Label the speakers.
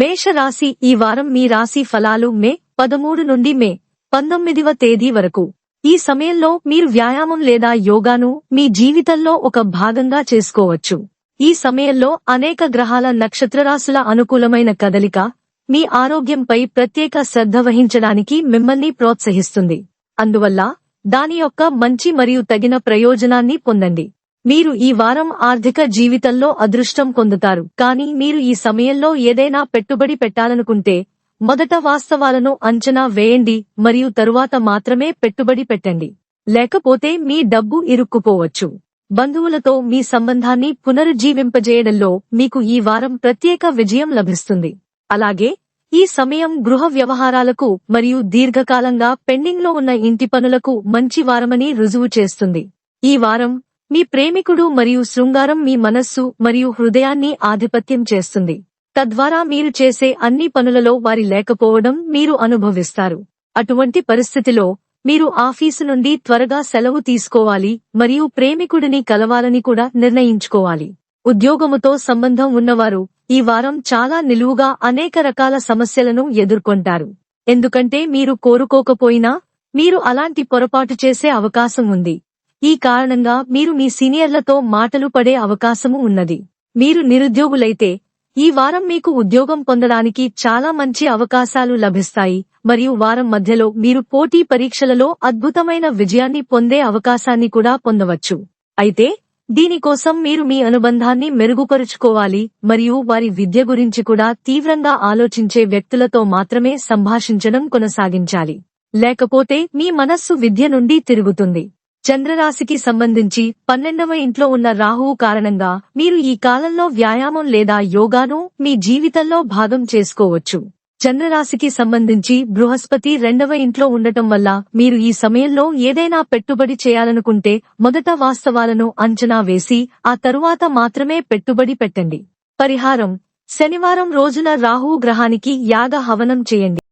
Speaker 1: మేషరాశి ఈ వారం మీ రాశి ఫలాలు మే పదమూడు నుండి మే పంతొమ్మిదివ తేదీ వరకు. ఈ సమయంలో మీరు వ్యాయామం లేదా యోగాను మీ జీవితంలో ఒక భాగంగా చేసుకోవచ్చు. ఈ సమయంలో అనేక గ్రహాల నక్షత్రరాశుల అనుకూలమైన కదలిక మీ ఆరోగ్యంపై ప్రత్యేక శ్రద్ధ వహించడానికి మిమ్మల్ని ప్రోత్సహిస్తుంది. అందువల్ల దాని యొక్క మంచి మరియు తగిన ప్రయోజనాన్ని పొందండి. మీరు ఈ వారం ఆర్థిక జీవితంలో అదృష్టం పొందుతారు. కానీ మీరు ఈ సమయంలో ఏదైనా పెట్టుబడి పెట్టాలనుకుంటే మొదట వాస్తవాలను అంచనా వేయండి మరియు తరువాత మాత్రమే పెట్టుబడి పెట్టండి. లేకపోతే మీ డబ్బు ఇరుక్కుపోవచ్చు. బంధువులతో మీ సంబంధాన్ని పునరుజ్జీవింపజేయడంలో మీకు ఈ వారం ప్రత్యేక విజయం లభిస్తుంది. అలాగే ఈ సమయం గృహ వ్యవహారాలకు మరియు దీర్ఘకాలంగా పెండింగ్లో ఉన్న ఇంటి పనులకు మంచి వారమని రుజువు చేస్తుంది. ఈ వారం మీ ప్రేమికుడు మరియు శృంగారం మీ మనస్సు మరియు హృదయాన్ని ఆధిపత్యం చేస్తుంది. తద్వారా మీరు చేసే అన్ని పనులలో వారి లేకపోవడం మీరు అనుభవిస్తారు. అటువంటి పరిస్థితిలో మీరు ఆఫీసు నుండి త్వరగా సెలవు తీసుకోవాలి మరియు ప్రేమికుడిని కలవాలని కూడా నిర్ణయించుకోవాలి. ఉద్యోగముతో సంబంధం ఉన్నవారు ఈ వారం చాలా నిలువుగా అనేక రకాల సమస్యలను ఎదుర్కొంటారు. ఎందుకంటే మీరు కోరుకోకపోయినా మీరు అలాంటి పొరపాటు చేసే అవకాశం ఉంది. ఈ కారణంగా మీరు మీ సీనియర్లతో మాటలు పడే అవకాశము ఉన్నది. మీరు నిరుద్యోగులైతే ఈ వారం మీకు ఉద్యోగం పొందడానికి చాలా మంచి అవకాశాలు లభిస్తాయి. మరియు వారం మధ్యలో మీరు పోటీ పరీక్షలలో అద్భుతమైన విజయాన్ని పొందే అవకాశాన్ని కూడా పొందవచ్చు. అయితే దీనికోసం మీరు మీ అనుబంధాన్ని మెరుగుపరుచుకోవాలి. మరియు వారి విద్య గురించి కూడా తీవ్రంగా ఆలోచించే వ్యక్తులతో మాత్రమే సంభాషించడం కొనసాగించాలి. లేకపోతే మీ మనస్సు విద్య నుండి తిరుగుతుంది. చంద్రరాశికి సంబంధించి పన్నెండవ ఇంట్లో ఉన్న రాహువు కారణంగా మీరు ఈ కాలంలో వ్యాయామం లేదా యోగాను మీ జీవితంలో భాగం చేసుకోవచ్చు. చంద్రరాశికి సంబంధించి బృహస్పతి రెండవ ఇంట్లో ఉండటం వల్ల మీరు ఈ సమయంలో ఏదైనా పెట్టుబడి చేయాలనుకుంటే మొదట వాస్తవాలను అంచనా వేసి ఆ తరువాత మాత్రమే పెట్టుబడి పెట్టండి. పరిహారం. శనివారం రోజున రాహు గ్రహానికి యాగ హవనం చేయండి.